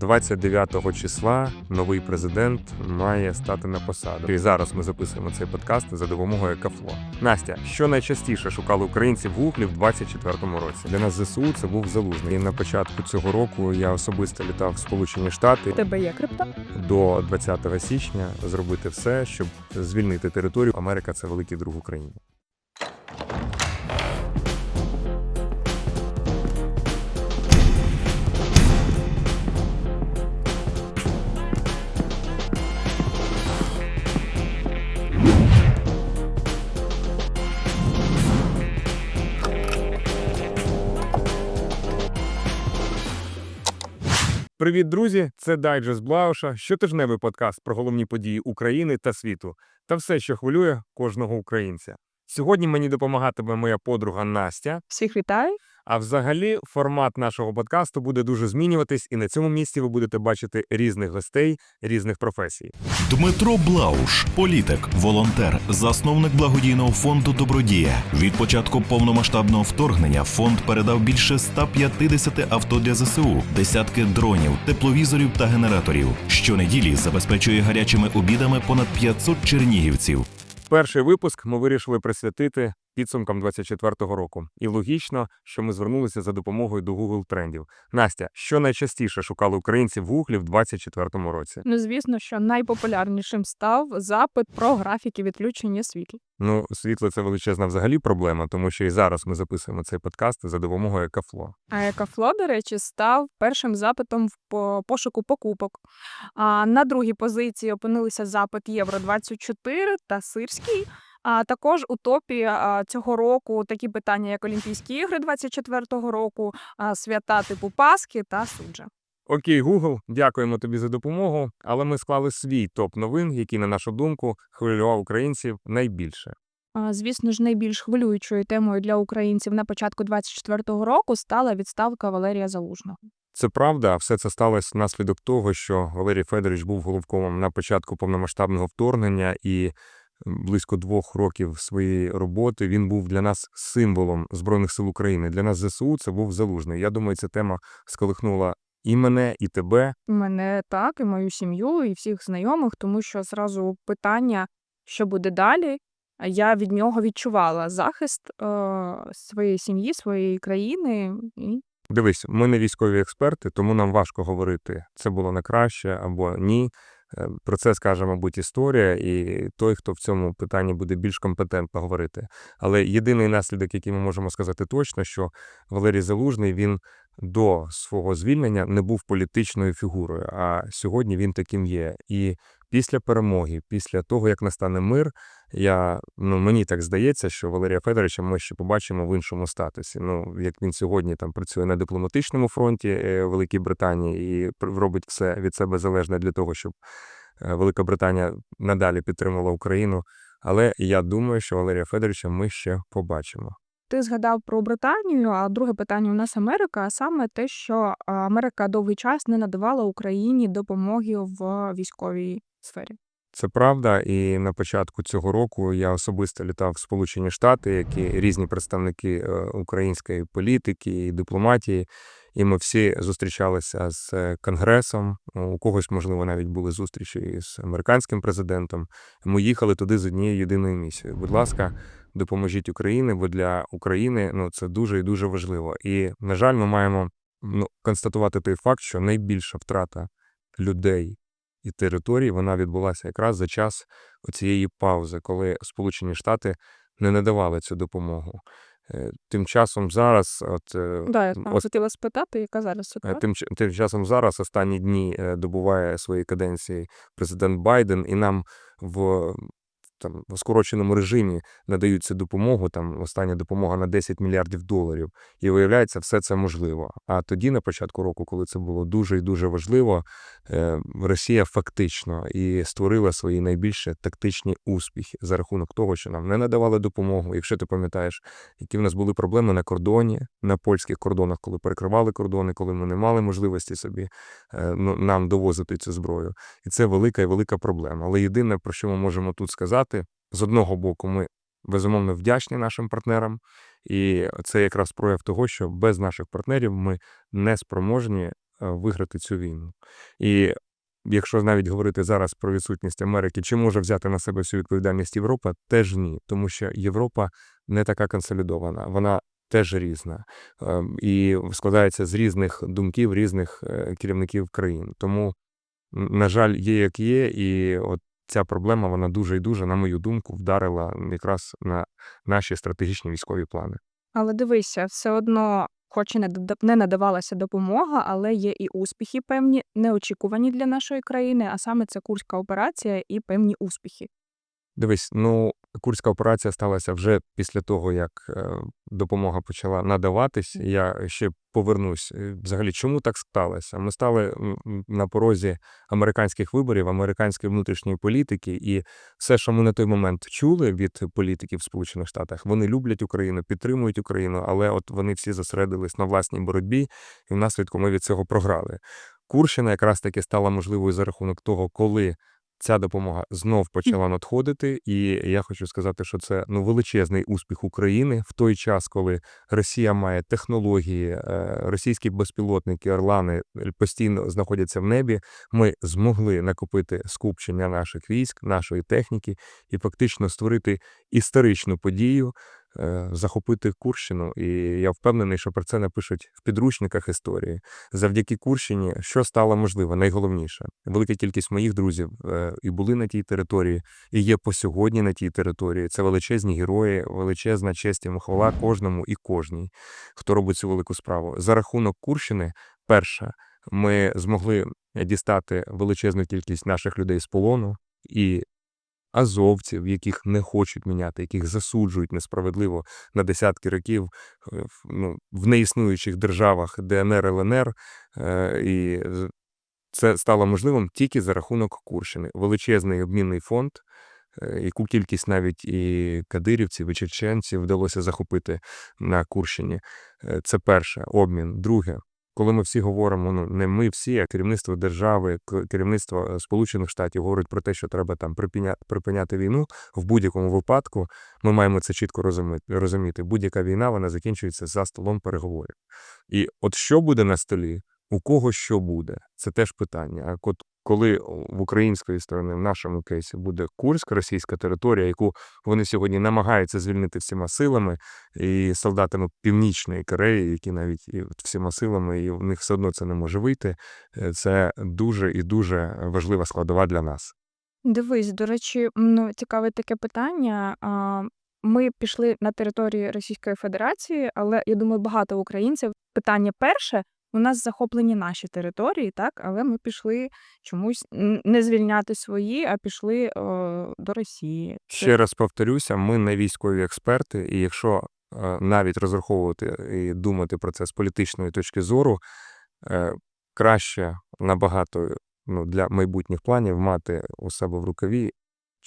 29 числа новий президент має стати на посаду. І зараз ми записуємо цей подкаст за допомогою Кафло. Настя, що найчастіше шукали українці в гуглі в 24-му році? Для нас ЗСУ це був залужний. І на початку цього року я особисто літав в Сполучені Штати тебе є крипта? до 20 січня зробити все, щоб звільнити територію. Америка це великий друг України. Привіт, друзі! Це Дайджест Блауша, щотижневий подкаст про головні події України та світу та все, що хвилює кожного українця. Сьогодні мені допомагатиме моя подруга Настя. Всіх вітаю. А взагалі, формат нашого подкасту буде дуже змінюватись, і на цьому місці ви будете бачити різних гостей різних професій. Дмитро Блауш, політик, волонтер, засновник благодійного фонду Добродія. Від початку повномасштабного вторгнення фонд передав більше 150 авто для ЗСУ, десятки дронів, тепловізорів та генераторів. Щонеділі забезпечує гарячими обідами понад 500 чернігівців. Перший випуск ми вирішили присвятити підсумкам 24-го року. І логічно, що ми звернулися за допомогою до Google трендів. Настя, що найчастіше шукали українці в Гуглі в 24-му році? Ну, звісно, що найпопулярнішим став запит про графіки відключення світла. Ну, світло це величезна взагалі проблема, тому що і зараз ми записуємо цей подкаст за допомогою Кафло. А Екафло, до речі, став першим запитом в пошуку покупок. А на другій позиції опинилися запит Євро 24 та Сирський. А також у топі цього року такі питання, як Олімпійські ігри 24-го року, свята типу Пасхи та суджа. Окей, Google, дякуємо тобі за допомогу, але ми склали свій топ новин, який, на нашу думку, хвилював українців найбільше. Звісно ж, найбільш хвилюючою темою для українців на початку 24-го року стала відставка Валерія Залужного. Це правда, все це сталося внаслідок того, що Валерій Федорович був головкомом на початку повномасштабного вторгнення і близько двох років своєї роботи він був для нас символом Збройних сил України. Для нас ЗСУ це був залужний. Я думаю, ця тема сколихнула і мене, і тебе. Мене так, і мою сім'ю, і всіх знайомих, тому що зразу питання, що буде далі. Я від нього відчувала захист е, своєї сім'ї, своєї країни. Дивись, ми не військові експерти, тому нам важко говорити, це було на краще або ні. Е, Про це скаже, мабуть, історія, і той, хто в цьому питанні буде більш компетентно говорити. Але єдиний наслідок, який ми можемо сказати точно, що Валерій Залужний він до свого звільнення не був політичною фігурою, а сьогодні він таким є. І після перемоги, після того, як настане мир, я ну мені так здається, що Валерія Федоровича ми ще побачимо в іншому статусі. Ну як він сьогодні там працює на дипломатичному фронті е, Великій Британії і робить все від себе залежне для того, щоб е, Велика Британія надалі підтримувала Україну. Але я думаю, що Валерія Федоровича ми ще побачимо. ти згадав про Британію, а друге питання у нас Америка, а саме те, що Америка довгий час не надавала Україні допомоги в військовій сфері. Це правда, і на початку цього року я особисто літав в Сполучені Штати, які різні представники е, української політики і дипломатії. І ми всі зустрічалися з е, конгресом. У когось, можливо, навіть були зустрічі із американським президентом. Ми їхали туди з однією єдиною місією. Будь ласка, допоможіть Україні, бо для України ну це дуже і дуже важливо. І на жаль, ми маємо ну констатувати той факт, що найбільша втрата людей і територій вона відбулася якраз за час цієї паузи, коли Сполучені Штати не надавали цю допомогу. Е, Тим часом зараз, от е, Да, я ос- хотіла спитати, яка зараз Е, ситуація. Тим, тим часом зараз останні дні добуває свої каденції президент Байден, і нам в там в скороченому режимі надають цю допомогу. Там остання допомога на 10 мільярдів доларів. І виявляється, все це можливо. А тоді, на початку року, коли це було дуже і дуже важливо, е, Росія фактично і створила свої найбільші тактичні успіхи за рахунок того, що нам не надавали допомогу. Якщо ти пам'ятаєш, які в нас були проблеми на кордоні, на польських кордонах, коли перекривали кордони, коли ми не мали можливості собі е, ну, нам довозити цю зброю. І це велика і велика проблема. Але єдине, про що ми можемо тут сказати, з одного боку, ми безумовно вдячні нашим партнерам, і це якраз прояв того, що без наших партнерів ми не спроможні виграти цю війну. І якщо навіть говорити зараз про відсутність Америки, чи може взяти на себе всю відповідальність Європа, теж ні, тому що Європа не така консолідована, вона теж різна ем, і складається з різних думків різних е, керівників країн. Тому, на жаль, є як є, і от ця проблема вона дуже і дуже, на мою думку, вдарила якраз на наші стратегічні військові плани. Але дивися, все одно, хоч і не надавалася допомога, але є і успіхи певні, неочікувані для нашої країни, а саме це Курська операція і певні успіхи. Дивись, ну курська операція сталася вже після того, як е, допомога почала надаватись. Я ще повернусь. Е, Взагалі, чому так сталося? Ми стали на порозі американських виборів, американської внутрішньої політики, і все, що ми на той момент чули від політиків в Сполучених Штатах, вони люблять Україну, підтримують Україну, але от вони всі зосередились на власній боротьбі, і внаслідку ми від цього програли. Курщина якраз таки стала можливою за рахунок того, коли ця допомога знов почала надходити, і я хочу сказати, що це ну величезний успіх України в той час, коли Росія має технології, е, російські безпілотники, орлани е, постійно знаходяться в небі. Ми змогли накопити скупчення наших військ, нашої техніки і фактично створити історичну подію. Е, Захопити Курщину, і я впевнений, що про це напишуть в підручниках історії. Завдяки Курщині, що стало можливо, найголовніше, велика кількість моїх друзів е, і були на тій території, і є по сьогодні на тій території. Це величезні герої, величезна честь і хвала кожному і кожній, хто робить цю велику справу. За рахунок Курщини, перше, ми змогли дістати величезну кількість наших людей з полону і азовців, яких не хочуть міняти, яких засуджують несправедливо на десятки років е, ну, в неіснуючих державах ДНР, ЛНР. е, І це стало можливим тільки за рахунок Курщини. Величезний обмінний фонд, е, яку кількість навіть і кадирівців, і чеченців вдалося захопити на Курщині. Це перше обмін. Друге, коли ми всі говоримо, ну не ми всі, а керівництво держави, керівництво е, Сполучених Штатів говорить про те, що треба там припиняти, припиняти війну. В будь-якому випадку ми маємо це чітко розуміти. розуміти. Будь-яка війна вона закінчується за столом переговорів. І от що буде на столі, у кого що буде, це теж питання. А от коли в української сторони, в нашому кейсі, буде Курськ, російська територія, яку вони сьогодні намагаються звільнити всіма силами, і солдатами Північної Кореї, які навіть і всіма силами, і в них все одно це не може вийти. е, Це дуже і дуже важлива складова для нас. Дивись, до речі, ну, цікаве таке питання. Ми пішли на території Російської Федерації, але я думаю, багато українців. Питання перше: у нас захоплені наші території, так, але ми пішли чомусь не звільняти свої, а пішли е, до Росії. Це Ще раз повторюся, ми не військові експерти, і якщо е, навіть розраховувати і думати про це з політичної точки зору, е, краще набагато ну, для майбутніх планів мати у себе в рукаві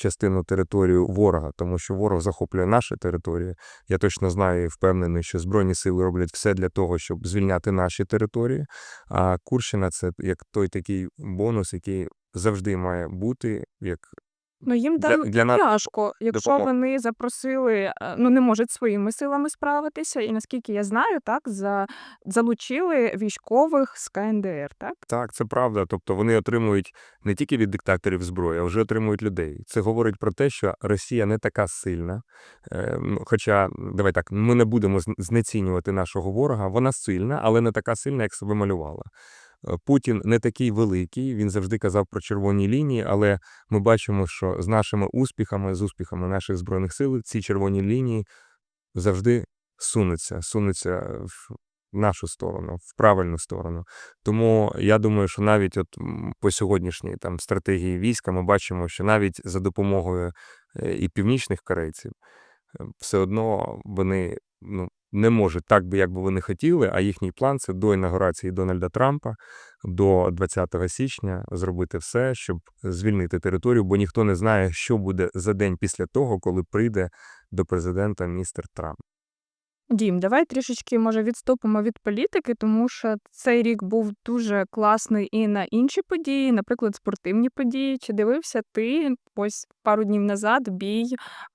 частину територію ворога, тому що ворог захоплює наші території. Я точно знаю і впевнений, що Збройні сили роблять все для того, щоб звільняти наші території. А Курщина це як той такий бонус, який завжди має бути, як Ну, їм для, там для нас. тяжко, якщо допомога. вони запросили, е, ну не можуть своїми силами справитися, і наскільки я знаю, так за залучили військових з КНДР, так? Так, це правда. Тобто вони отримують не тільки від диктаторів зброю, а вже отримують людей. Це говорить про те, що Росія не така сильна. Е, ну, Хоча, давай так, ми не будемо зн- знецінювати нашого ворога. Вона сильна, але не така сильна, як себе малювала. Е, Путін не такий великий, він завжди казав про червоні лінії, але ми бачимо, що з нашими успіхами, з успіхами наших збройних сил, ці червоні лінії завжди сунуться, сунуться в нашу сторону, в правильну сторону. Тому я думаю, що навіть от по сьогоднішній там стратегії війська ми бачимо, що навіть за допомогою е, і північних корейців е, все одно вони ну, не можуть так би, як би вони хотіли, а їхній план це до інаугурації Дональда Трампа до 20 січня зробити все, щоб звільнити територію, бо ніхто не знає, що буде за день після того, коли прийде до президента містер Трамп. Дім, давай трішечки може відступимо від політики, тому що цей рік був дуже класний і на інші події, наприклад, спортивні події. Чи дивився ти ось пару днів назад бій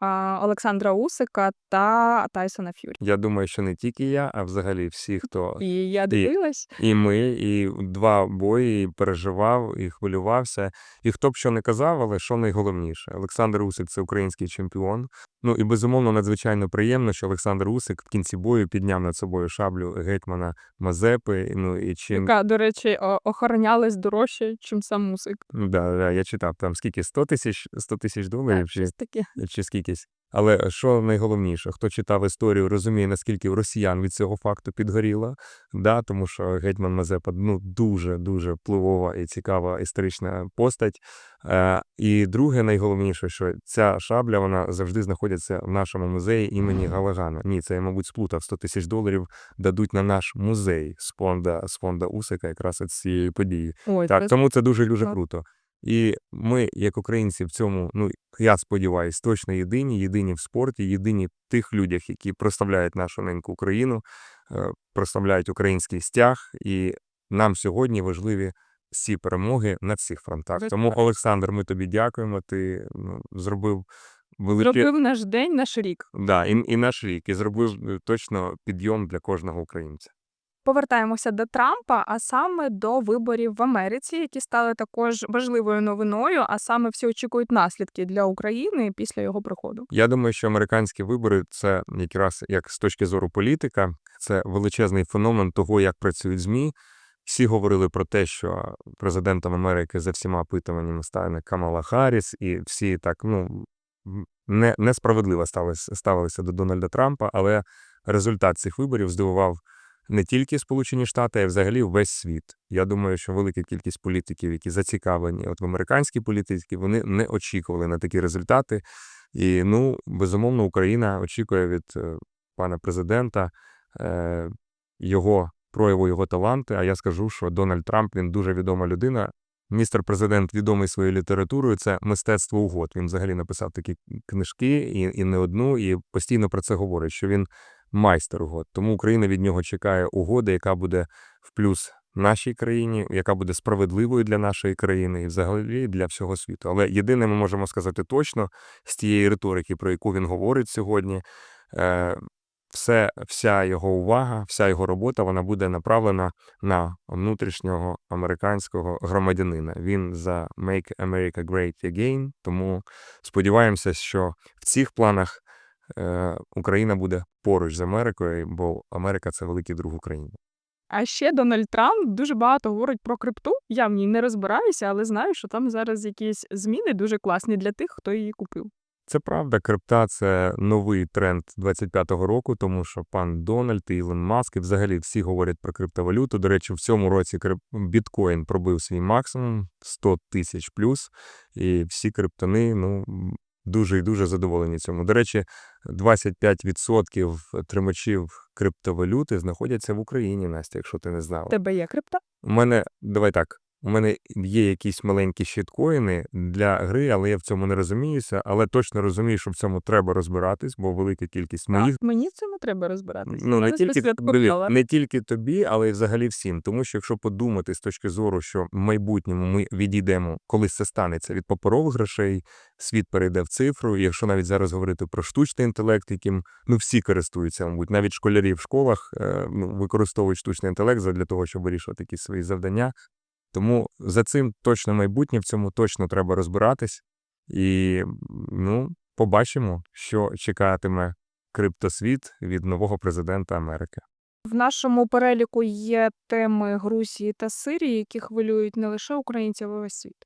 а, Олександра Усика та Тайсона Ф'юрі? Я думаю, що не тільки я, а взагалі всі, хто І я дивилась. І ми, і два бої, і переживав, і хвилювався. І хто б що не казав, але що найголовніше, Олександр Усик це український чемпіон. Ну і безумовно надзвичайно приємно, що Олександр Усик в кінці бою підняв над собою шаблю гетьмана Мазепи. Ну і чим Яка, до речі, охоронялась дорожче, чим сам мусик. да, да, я читав там скільки 100 тисяч 100 тисяч доларів Так, чи, таке. чи скількись. Але що найголовніше, хто читав історію, розуміє, наскільки росіян від цього факту підгоріло, да, тому що гетьман Мазепа ну, дуже дуже впливова і цікава історична постать. Е, і друге, найголовніше, що ця шабля вона завжди знаходиться в нашому музеї імені Галагана. Ні, це я, мабуть, сплутав 100 тисяч доларів дадуть на наш музей з фонда з фонда Усика, якраз від цієї події. Ой, Так, тому це дуже дуже круто. І ми, як українці, в цьому, ну я сподіваюся, точно єдині, єдині в спорті, єдині в тих людях, які прославляють нашу неньку Україну, е, прославляють український стяг, і нам сьогодні важливі всі перемоги на всіх фронтах. Ви Тому, праві. Олександр, ми тобі дякуємо. Ти ну, зробив величезний зробив наш день, наш рік. да, і, і наш рік, і зробив е, точно підйом для кожного українця. Повертаємося до Трампа, а саме до виборів в Америці, які стали також важливою новиною. А саме всі очікують наслідки для України після його приходу. Я думаю, що американські вибори це якраз як з точки зору політика, це величезний феномен того, як працюють змі. Всі говорили про те, що президентом Америки за всіма опитуваннями стане Камала Харріс, і всі так ну не, несправедливо ставилися, ставилися до Дональда Трампа, але результат цих виборів здивував не тільки Сполучені Штати, а й взагалі весь світ. Я думаю, що велика кількість політиків, які зацікавлені от в американській політиці, вони не очікували на такі результати. І ну, безумовно, Україна очікує від е, пана президента е, його прояву його таланти. А я скажу, що Дональд Трамп він дуже відома людина. Містер президент відомий своєю літературою. Це мистецтво угод. Він взагалі написав такі книжки і, і не одну, і постійно про це говорить, що він майстер угод. Тому Україна від нього чекає угоди, яка буде в плюс нашій країні, яка буде справедливою для нашої країни і взагалі для всього світу. Але єдине, ми можемо сказати точно з тієї риторики, про яку він говорить сьогодні, е, все, вся його увага, вся його робота вона буде направлена на внутрішнього американського громадянина. Він за Make America Great Again. Тому сподіваємося, що в цих планах Україна буде поруч з Америкою, бо Америка це великий друг України. А ще Дональд Трамп дуже багато говорить про крипту. Я в ній не розбираюся, але знаю, що там зараз якісь зміни дуже класні для тих, хто її купив. Це правда, крипта це новий тренд 25-го року, тому що пан Дональд і Ілон Маск і взагалі всі говорять про криптовалюту. До речі, в цьому році крип... біткоін пробив свій максимум 100 тисяч плюс, і всі криптони ну дуже і дуже задоволені цьому. До речі, 25% тримачів криптовалюти знаходяться в Україні, Настя, якщо ти не знала. Тебе є крипта? У мене давай так. У мене є якісь маленькі щиткоїни для гри, але я в цьому не розуміюся. Але точно розумію, що в цьому треба розбиратись, бо велика кількість моїх Мені в цьому треба розбиратися. ну не тільки не тільки тобі, але й взагалі всім. Тому що якщо подумати з точки зору, що в майбутньому ми відійдемо, коли це станеться від паперових грошей, світ перейде в цифру. І якщо навіть зараз говорити про штучний інтелект, яким ну всі користуються, мабуть, навіть школярі в школах е, ну, використовують штучний інтелект для того, щоб вирішувати якісь свої завдання. Тому за цим точно майбутнє, в цьому точно треба розбиратись. І ну, побачимо, що чекатиме криптосвіт від нового президента Америки. В нашому переліку є теми Грузії та Сирії, які хвилюють не лише українців, а весь світ.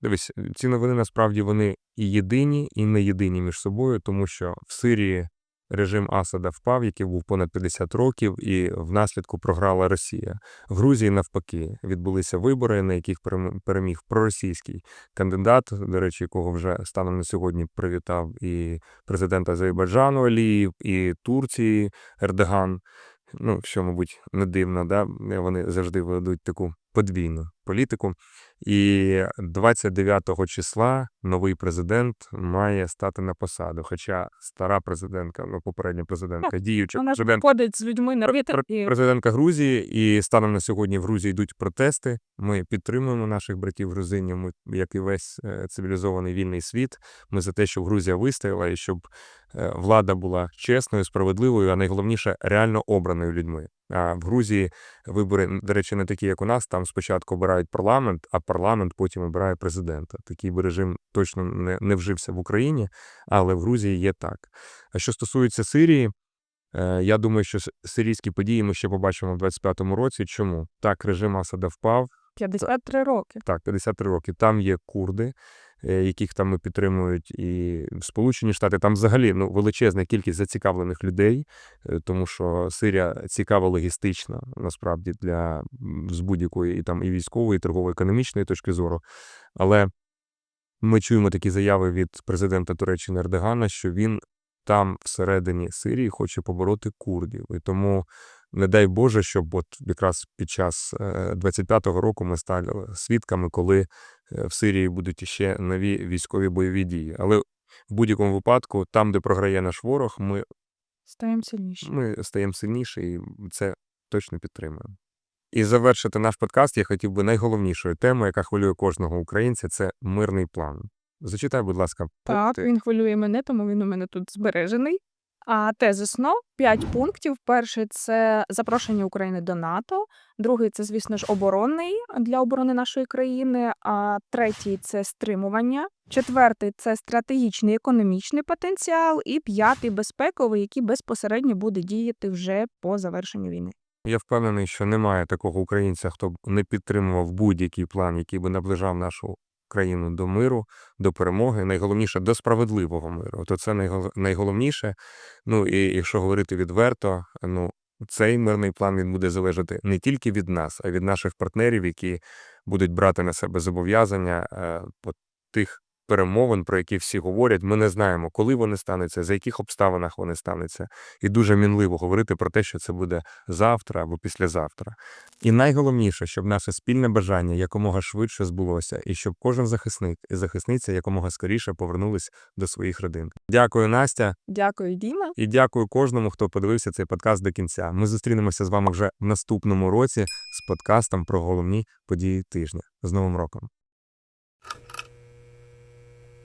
Дивись, ці новини насправді вони і єдині, і не єдині між собою, тому що в Сирії режим Асада впав, який був понад 50 років, і внаслідку програла Росія. В Грузії навпаки відбулися вибори, на яких переміг проросійський кандидат, до речі, якого вже станом на сьогодні привітав і президент Азербайджану Аліїв, і Турції Ердоган. Ну, що, мабуть, не дивно, да? вони завжди ведуть таку подвійну політику. І 29 числа новий президент має стати на посаду. Хоча стара президентка, ну попередня президентка, діюча Вона ж президентка. з людьми на робіт. Пр- Президентка Грузії, і станом на сьогодні в Грузії йдуть протести. Ми підтримуємо наших братів грузинів, ми, як і весь е, цивілізований вільний світ. Ми за те, щоб Грузія вистояла і щоб е, влада була чесною, справедливою, а найголовніше реально обраною людьми. А в Грузії вибори, до речі, не такі, як у нас. Там спочатку обирають парламент, а парламент потім обирає президента. Такий би режим точно не, не вжився в Україні, але в Грузії є так. А що стосується Сирії, Е, Я думаю, що сирійські події ми ще побачимо в 25-му році. Чому? Так, режим Асада впав, 53 роки. так, 53 роки. Там є курди, яких там підтримують, і Сполучені Штати. Там взагалі ну, величезна кількість зацікавлених людей, е, тому що Сирія цікава логістично, насправді, для з будь-якої і там і військової, і торгово-економічної точки зору. Але ми чуємо такі заяви від президента Туреччини Ердогана, що він там всередині Сирії хоче побороти курдів. І тому не дай Боже, щоб от якраз під час е, 25-го року ми стали свідками, коли е, в Сирії будуть іще нові військові бойові дії. Але в будь-якому випадку, там, де програє наш ворог, ми, Стаємо сильніші. ми стаємо сильніше і це точно підтримуємо. І завершити наш подкаст я хотів би найголовнішою темою, яка хвилює кожного українця, це мирний план. Зачитай, будь ласка, Так, він хвилює мене, тому він у мене тут збережений. А тезисно п'ять пунктів. Перший це запрошення України до НАТО. Другий це, звісно ж, оборонний для оборони нашої країни. А третій це стримування. Четвертий це стратегічний економічний потенціал. І п'ятий безпековий, який безпосередньо буде діяти вже по завершенню війни. Я впевнений, що немає такого українця, хто б не підтримував будь-який план, який би наближав нашу країну до миру, до перемоги, найголовніше до справедливого миру. То це найгол- найголовніше. Ну і якщо говорити відверто, ну цей мирний план він буде залежати не тільки від нас, а від наших партнерів, які будуть брати на себе зобов'язання е, по тих перемовин, про які всі говорять. Ми не знаємо, коли вони стануться, за яких обставинах вони стануться, і дуже мінливо говорити про те, що це буде завтра або післязавтра. І найголовніше, щоб наше спільне бажання якомога швидше збулося, і щоб кожен захисник і захисниця якомога скоріше повернулись до своїх родин. Дякую, Настя, Дякую, Діма. і дякую кожному, хто подивився цей подкаст до кінця. Ми зустрінемося з вами вже в наступному році з подкастом про головні події тижня. З Новим роком!